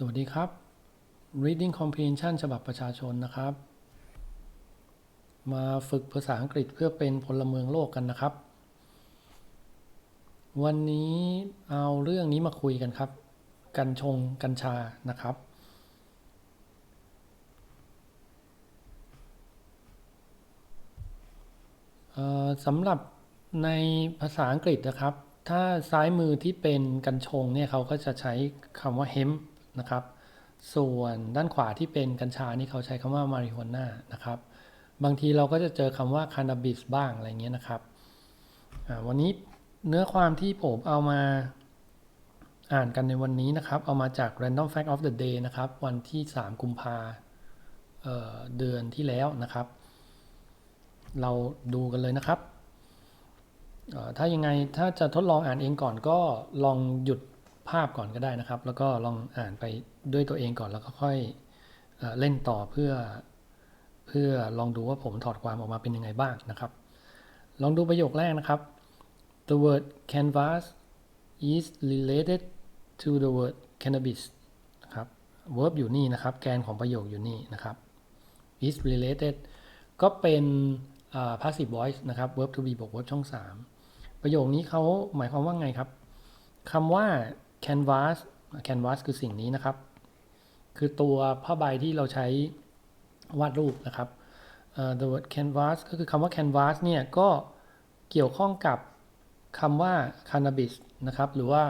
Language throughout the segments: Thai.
สวัสดีครับ Reading Comprehension ฉบับประชาชนนะครับ มาฝึกภาษาอังกฤษเพื่อเป็นพลเมืองโลกกันนะครับ วันนี้เอาเรื่องนี้มาคุยกันครับ กัญชงกัญชานะครับเอ่อสำหรับในภาษาอังกฤษนะครับ ถ้าซ้ายมือที่เป็นกัญชงเนี่ยเขาก็จะใช้คำว่า hemp นะครับ ส่วนด้านขวาที่เป็นกัญชานี่เขาใช้คำว่า marijuana นะครับ บางทีเราก็จะเจอคำว่า cannabis บ้างอะไรเงี้ยนะครับ วันนี้เนื้อความที่ผมเอามาอ่านกันในวันนี้นะครับ เอามาจาก random fact of the day นะครับ วันที่ 3 กุมภาเเดือนที่แล้วนะครับ เราดูกันเลยนะครับเอ่อถ้ายังไงถ้าจะทดลองอ่านเองก่อนก็ลองหยุด ภาพก่อนก็ได้นะครับ แล้วก็ลองอ่านไปด้วยตัวเองก่อนแล้วก็ค่อยเอเล่นต่อเพื่อเพื่อลองดูว่าผมถอดความออกมาเป็นยังไงบ้างนะครับ ลองดูประโยคแรกนะครับ the word canvas is related to the word cannabis นะครับ verb อยู่นี่นะครับ แกนของประโยคอยู่นี่นะครับ is related ก็เป็น passive voice นะครับ verb to be บวก verb ช่อง 3 ประโยคนี้เขาหมายความว่าไงครับคำว่า canvas canvas คือสิ่งนี้นะครับ คือตัวผ้าใบที่เราใช้วาดรูปนะครับ the word canvas ก็คือคำว่า canvas เนี่ยก็เกี่ยวข้องกับคำว่า cannabis นะครับ หรือว่า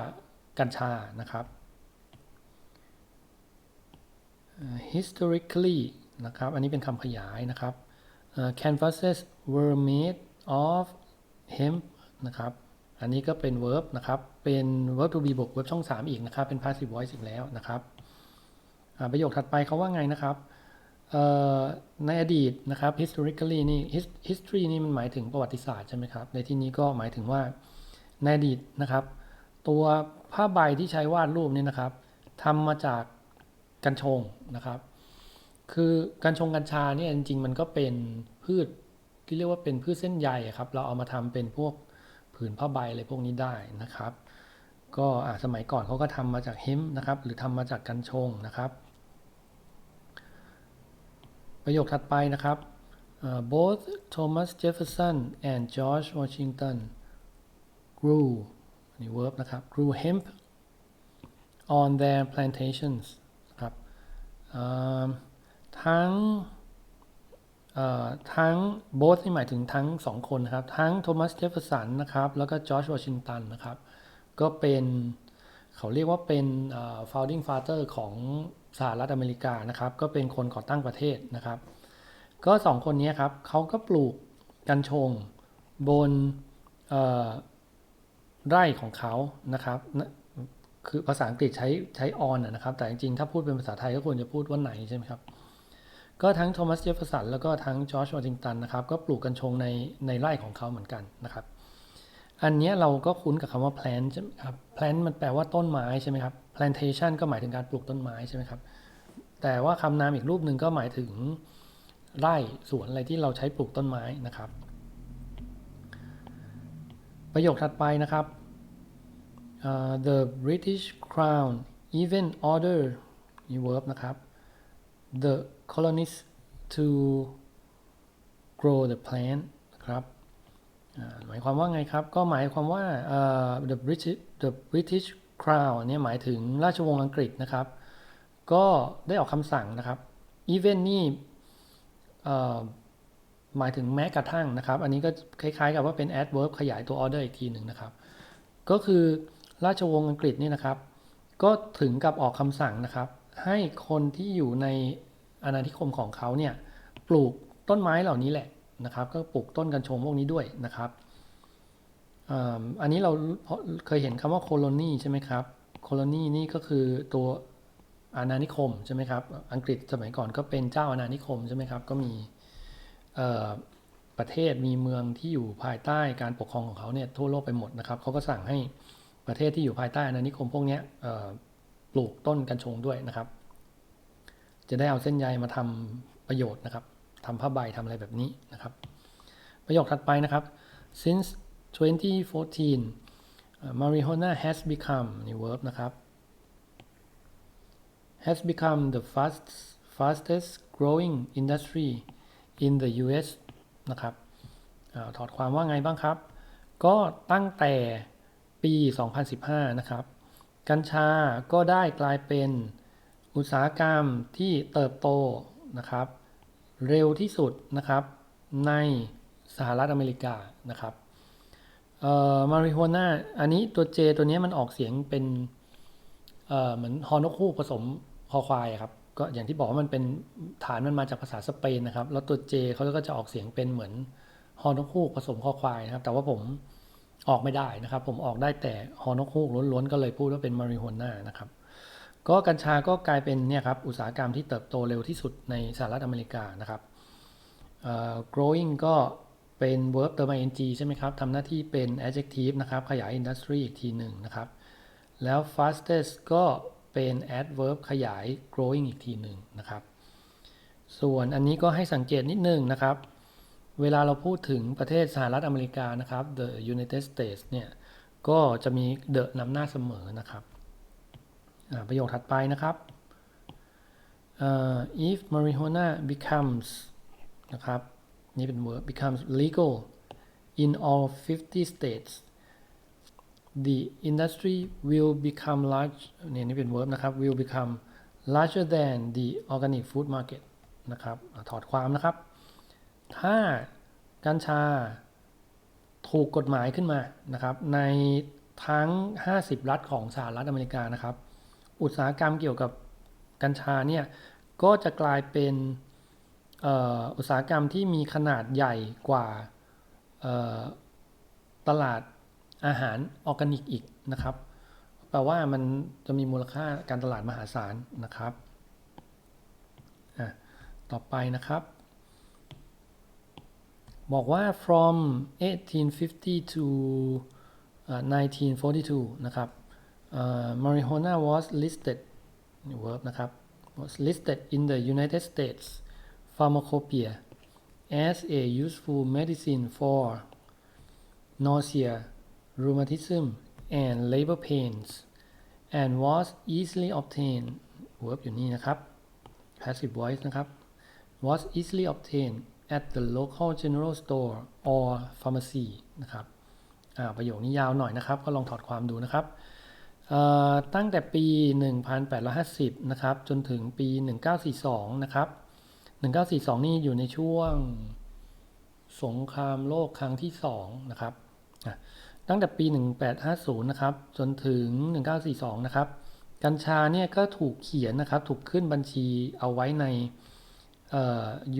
กัญชานะครับ historically นะครับ อันนี้เป็นคำขยายนะครับ Uh, canvases were made of hemp นะครับ อันนี้ก็เป็น verb นะครับ เป็น verb to be บวก verb ช่อง 3 อีกนะครับ เป็น passive voice อีกแล้วนะครับประโยคถัดไปเขาว่าไงนะครับในอดีตนะครับ historically นี่ History นี่มันหมายถึงประวัติศาสตร์ใช่ไหมครับ ในที่นี้ก็หมายถึงว่าในอดีตนะครับ ตัวผ้าใบที่ใช้วาดรูปนี่นะครับทำมาจากกัญชงนะครับ คือกัญชงกัญชาเนี่ยจริงๆ มันก็เป็นพืชที่เรียกว่าเป็นพืชเส้นใยครับ เราเอามาทำเป็นพวกผืนผ้าใบอะไรพวกนี้ได้นะครับ ก็สมัยก่อนเขาก็ทำมาจากเฮมป์นะครับ หรือทำมาจากกัญชงนะครับ ประโยคถัดไปนะครับเอ่อ both Thomas Jefferson and George Washington grew นนี้ verb นะครับ grew hemp on their plantations ครับทั้งทั้ง both ที่หมายถึงทั้งสองคนนะครับ ทั้งโทมัสเจฟเฟอร์สันะครับ แล้วก็จอร์จวอชิงตันนะครับ ก็เป็นเขาเรียกว่าเป็น founding father ของสหรัฐอเมริกานะครับ ก็เป็นคนก่อตั้งประเทศนะครับ ก็สองคนนี้ครับเขาก็ปลูกกัญชงบนไร่ของเขานะครับ คือภาษาอังกฤษใช้ใช้ on อะนะครับ แต่จริงๆ ถ้าพูดเป็นภาษาไทยก็ควรจะพูดว่าไหนใช่ไหมครับ ก็ทั้งโทมัสเจฟเฟอร์สันแล้วก็ทั้งจอร์จวอชิงตันนะครับ ก็ปลูกกัญชงในในไร่ของเขาเหมือนกันนะครับ อันนี้เราก็คุ้นกับคำว่า plant ใช่ไหมครับ plant มันแปลว่าต้นไม้ใช่ไหมครับ plantation ก็หมายถึงการปลูกต้นไม้ใช่ไหมครับ แต่ว่าคำนามอีกรูปหนึ่งก็หมายถึงไร่สวนอะไรที่เราใช้ปลูกต้นไม้นะครับ ประโยคถัดไปนะครับ Uh, the British Crown even order มี verb นะครับ the colonists to grow the plant นะครับ หมายความว่าไงครับ ก็หมายความว่า the British the British Crown เนี่ยหมายถึงราชวงศ์อังกฤษนะครับ ก็ได้ออกคำสั่งนะครับ even นี่หมายถึงแม้กระทั่งนะครับ อันนี้ก็คล้ายๆ กับว่าเป็น adverb ขยายตัว order อีกทีหนึ่งนะครับ ก็คือราชวงศ์อังกฤษนี่นะครับ ก็ถึงกับออกคำสั่งนะครับ ให้คนที่อยู่ในอาณานิคมของเขาเนี่ย ปลูกต้นไม้เหล่านี้แหละ นะครับ ก็ปลูกต้นกัญชงพวกนี้ด้วยนะครับอันนี้เราเคยเห็นคำว่าโคโลนีใช่ไหมครับโคโลนีนี่ก็คือตัวอาณานิคมใช่ไหมครับ อังกฤษสมัยก่อนก็เป็นเจ้าอาณานิคมใช่ไหมครับ ก็มีประเทศมีเมืองที่อยู่ภายใต้การปกครองของเขาเนี่ยทั่วโลกไปหมดนะครับเขาก็สั่งให้ประเทศที่อยู่ภายใต้อาณานิคมพวกนี้ปลูกต้นกัญชงด้วยนะครับ จะได้เอาเส้นใยมาทำประโยชน์นะครับ ทำผ้าใบทำอะไรแบบนี้นะครับ ประโยคถัดไปนะครับ since 2014 marijuana has become นี่ verb นะครับ has become the fast fastest growing industry in the US นะครับอถอดความว่าไงบ้างครับ ก็ตั้งแต่ปี 2015 นะครับ กัญชาก็ได้กลายเป็นอุตสาหกรรมที่เติบโตนะครับ เร็วที่สุดนะครับในสหรัฐอเมริกานะครับเอ่อมาริโฮน่าอันนี้ตัว J ตัวนี้มันออกเสียงเป็นเอ่อเหมือนฮอนกฮูกผสมคอควายครับก็อย่างที่บอกว่ามันเป็นฐานมันมาจากภาษาสเปนนะครับ แล้วตัว J เขาก็จะออกเสียงเป็นเหมือนฮอนกฮูกผสมคอควายนะครับ แต่ว่าผมออกไม่ได้นะครับ ผมออกได้แต่ฮอนกฮูกล้วนๆก็เลยพูดว่าเป็นมาริโฮน่านะครับ ก็กัญชาก็กลายเป็นเนี่ยครับอุตสาหกรรมที่เติบโตเร็วที่สุดในสหรัฐอเมริกานะครับ growing ก็เป็น verb เติม ing ใช่ไหมครับทำหน้าที่เป็น adjective นะครับ ขยาย industry อีกทีหนึ่งนะครับ แล้ว fastest ก็เป็น adverb ขยาย growing อีกทีหนึ่งนะครับ ส่วนอันนี้ก็ให้สังเกตนิดนึงนะครับ เวลาเราพูดถึงประเทศสหรัฐอเมริกานะครับ the United States เนี่ย ก็จะมี the นำหน้าเสมอนะครับ ประโยคถัดไปนะครับเอ่อ if marijuana becomes นะครับ นี่เป็น verb becomes legal in all 50 states the industry will become large เนี่ยนี่เป็น verb นะครับ will become larger than the organic food market นะครับถอดความนะครับ ถ้ากัญชาถูกกฎหมายขึ้นมานะครับ ในทั้ง 50 รัฐของสหรัฐอเมริกานะครับ อุตสาหกรรมเกี่ยวกับกัญชาเนี่ยก็จะกลายเป็นอุตสาหกรรมที่มีขนาดใหญ่กว่าตลาดอาหารออร์แกนิกอีกนะครับ แปลว่ามันจะมีมูลค่าการตลาดมหาศาลนะครับ ต่อไปนะครับ บอกว่า from 1850 to 1942 นะครับ marijuana was listed verb นะครับ was listed in the United States pharmacopoeia as a useful medicine for nausea, rheumatism, and labor pains, and was easily obtained verb อยู่นี่นะครับ passive voice นะครับ was easily obtained at the local general store or pharmacy นะครับอ่าประโยคนี้ยาวหน่อยนะครับ ก็ลองถอดความดูนะครับ เอ่อ ตั้งแต่ปี 1850 นะครับ จนถึงปี 1942 นะครับ 1942 นี่อยู่ในช่วงสงครามโลกครั้งที่ 2 นะครับ ตั้งแต่ปี 1850 นะครับ จนถึง 1942 นะครับ กัญชาเนี่ยก็ถูกเขียนนะครับ ถูกขึ้นบัญชีเอาไว้ใน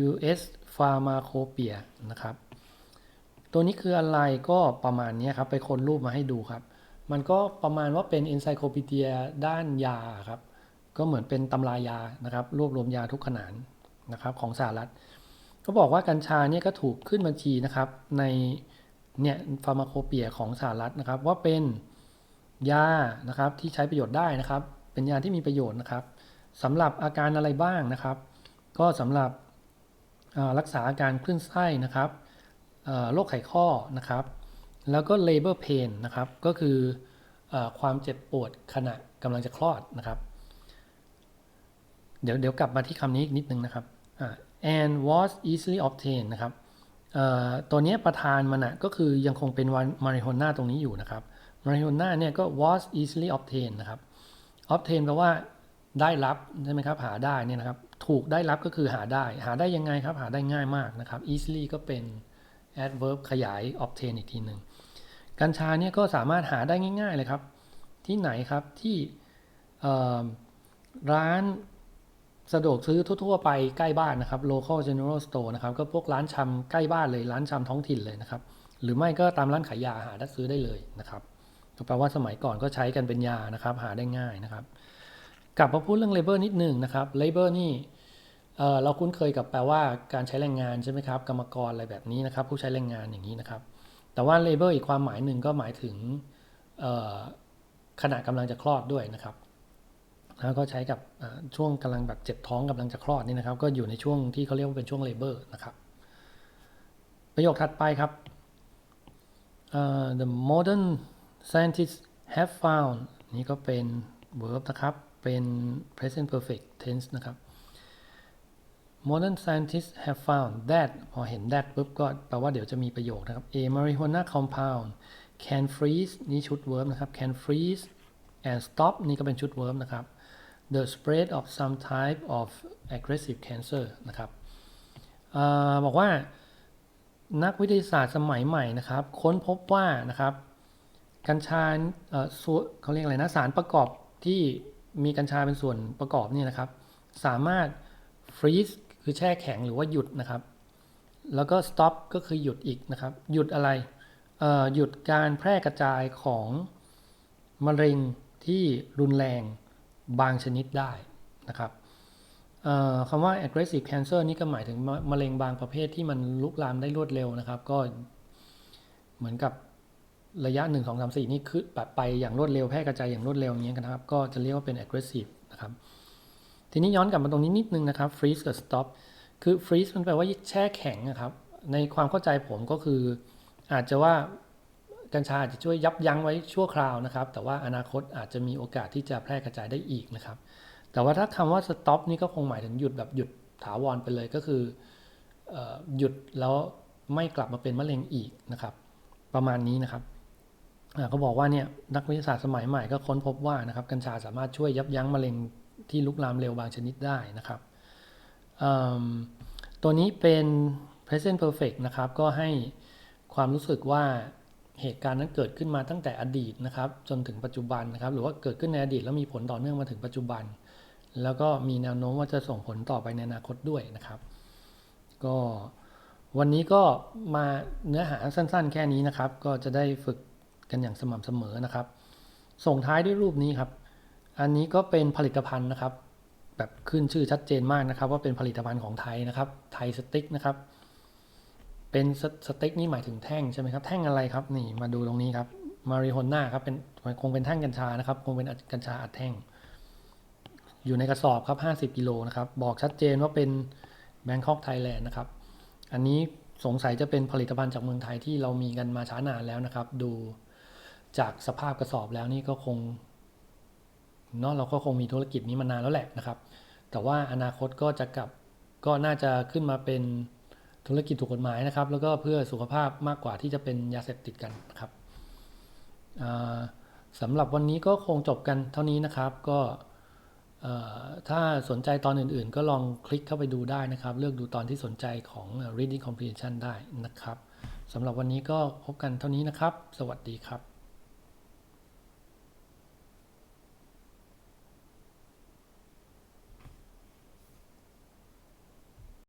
U.S. Pharmacopeia นะครับ ตัวนี้คืออะไรก็ประมาณนี้ครับ ไปค้นรูปมาให้ดูครับ มันก็ประมาณว่าเป็น encyclopedia ด้านยาครับ ก็เหมือนเป็นตำรายานะครับ รวบรวมยาทุกขนานนะครับของสหรัฐก็บอกว่ากัญชาเนี่ยก็ถูกขึ้นบัญชีนะครับในเนี่ยฟาร์มาโคเปียของสหรัฐนะครับ ว่าเป็นยานะครับที่ใช้ประโยชน์ได้นะครับ เป็นยาที่มีประโยชน์นะครับสำหรับอาการอะไรบ้างนะครับ ก็สำหรับรักษาอาการคลื่นไส้นะครับโรคไขข้อนะครับ แล้วก็ labor pain นะครับ ก็คือ ความเจ็บปวดขณะกำลังจะคลอดนะครับ เดี๋ยวเดี๋ยวกลับมาที่คำนี้อีกนิดนึงนะครับ and was easily obtained นะครับตัวนี้ประธานมันอะก็คือยังคงเป็น marijuana ตรงนี้อยู่นะครับ marijuana เนี่ยก็ was easily obtained นะครับ obtain แปลว่าได้รับใช่ไหมครับหาได้เนี่ยนะครับ ถูกได้รับก็คือหาได้ หาได้ยังไงครับ หาได้ง่ายมากนะครับ easily ก็เป็น adverb ขยาย obtain อีกทีหนึ่ง กัญชาเนี่ยก็สามารถหาได้ง่าย ๆ เลยครับ ที่ไหนครับที่ร้านสะดวกซื้อทั่ว ๆ ไปใกล้บ้านนะครับ local general store นะครับ ก็พวกร้านชำใกล้บ้านเลยร้านชำท้องถิ่นเลยนะครับ หรือไม่ก็ตามร้านขายยาหาได้ซื้อได้เลยนะครับก็แปลว่าสมัยก่อนก็ใช้กันเป็นยานะครับ หาได้ง่ายนะครับ กลับมาพูดเรื่อง labor นิดหนึ่งนะครับ labor นี่เเราคุ้นเคยกับแปลว่าการใช้แรงงานใช่ไหมครับ กรรมกรอะไรแบบนี้นะครับ ผู้ใช้แรงงานอย่างนี้นะครับ แต่ว่า labor อีกความหมายหนึ่งก็หมายถึงขณะกำลังจะคลอดด้วยนะครับ แล้วก็ใช้กับช่วงกำลังแบบเจ็บท้องกำลังจะคลอดนี่นะครับ ก็อยู่ในช่วงที่เขาเรียกว่าเป็นช่วง labor นะครับ ประโยคถัดไปครับ uh, the modern scientists have found นี่ก็เป็น verb นะครับ เป็น present perfect tense นะครับ modern scientists have found that พอเห็น that ปุ๊บก็แปลว่าเดี๋ยวจะมีประโยคนะครับ a marijuana compound can freeze นี่ชุด verb นะครับ can freeze and stop นี่ก็เป็นชุด verb นะครับ the spread of some type of aggressive cancer นะครับอบอกว่านักวิทยาศาสตร์สมัยใหม่นะครับ ค้นพบว่านะครับ กัญชาเขาเรียกอะไรนะ สารประกอบที่มีกัญชาเป็นส่วนประกอบนี่นะครับ สามารถ freeze คือแช่แข็งหรือว่าหยุดนะครับ แล้วก็ stop ก็คือหยุดอีกนะครับ หยุดอะไรหยุดการแพร่กระจายของมะเร็งที่รุนแรงบางชนิดได้นะครับคำว่า aggressive cancer นี่ก็หมายถึงมะเร็งบางประเภทที่มันลุกลามได้รวดเร็วนะครับ ก็เหมือนกับระยะ 1 2 3 4 นี่คือแบบไปอย่างรวดเร็วแพร่กระจายอย่างรวดเร็วอย่างเงี้ยนะครับ ก็จะเรียกว่าเป็น aggressive นะครับ ทีนี้ย้อนกลับมาตรงนี้นิดนึงนะครับ freeze กับ stop คือ freeze มันแปลว่าแช่แข็งนะครับ ในความเข้าใจผมก็คือ อาจจะว่ากัญชาอาจจะช่วยยับยั้งไว้ชั่วคราวนะครับ แต่ว่าอนาคตอาจจะมีโอกาสที่จะแพร่กระจายได้อีกนะครับ แต่ว่าถ้าคำว่า stop นี่ก็คงหมายถึงหยุดแบบหยุดถาวรไปเลยก็คืออหยุดแล้วไม่กลับมาเป็นมะเร็งอีกนะครับ ประมาณนี้นะครับเขาบอกว่าเนี่ยนักวิทยาศาสตร์สมัยใหม่ก็ค้นพบว่านะครับกัญชาสามารถช่วยยับยั้งมะเร็ง ที่ลุกลามเร็วบางชนิดได้นะครับตัวนี้เป็น present perfect นะครับ ก็ให้ความรู้สึกว่าเหตุการณ์นั้นเกิดขึ้นมาตั้งแต่อดีตนะครับ จนถึงปัจจุบันนะครับ หรือว่าเกิดขึ้นในอดีตแล้วมีผลต่อเนื่องมาถึงปัจจุบัน แล้วก็มีแนวโน้มว่าจะส่งผลต่อไปในอนาคตด้วยนะครับ ก็วันนี้ก็มาเนื้อหาสั้นๆ แค่นี้นะครับ ก็จะได้ฝึกกันอย่างสม่ำเสมอนะครับ ส่งท้ายด้วยรูปนี้ครับ อันนี้ก็เป็นผลิตภัณฑ์นะครับ แบบขึ้นชื่อชัดเจนมากนะครับ ว่าเป็นผลิตภัณฑ์ของไทยนะครับไทยสติ๊กนะครับ เป็นสสเต็กนี่หมายถึงแท่งใช่ไหมครับแท่งอะไรครับนี่มาดูตรงนี้ครับมาริโฮน่าครับเป็นคงเป็นแท่งกัญชานะครับ คงเป็นกัญชาอัดแท่ง อยู่ในกระสอบครับ 50กิโลนะครับ บอกชัดเจนว่าเป็นแบงคอกไทยแลนด์นะครับ อันนี้สงสัยจะเป็นผลิตภัณฑ์จากเมืองไทยที่เรามีกันมาช้านานแล้วนะครับ ดูจากสภาพกระสอบแล้วนี่ก็คง เนาะเราก็คงมีธุรกิจนี้มานานแล้วแหละนะครับ แต่ว่าอนาคตก็จะกลับก็น่าจะขึ้นมาเป็นธุรกิจถูกกฎหมายนะครับ แล้วก็เพื่อสุขภาพมากกว่าที่จะเป็นยาเสพติดกันนะครับสำหรับวันนี้ก็คงจบกันเท่านี้นะครับก็ถ้าสนใจตอนอื่นๆ ก็ลองคลิกเข้าไปดูได้นะครับ เลือกดูตอนที่สนใจของ reading comprehension ได้นะครับสำหรับวันนี้ก็พบกันเท่านี้นะครับ สวัสดีครับ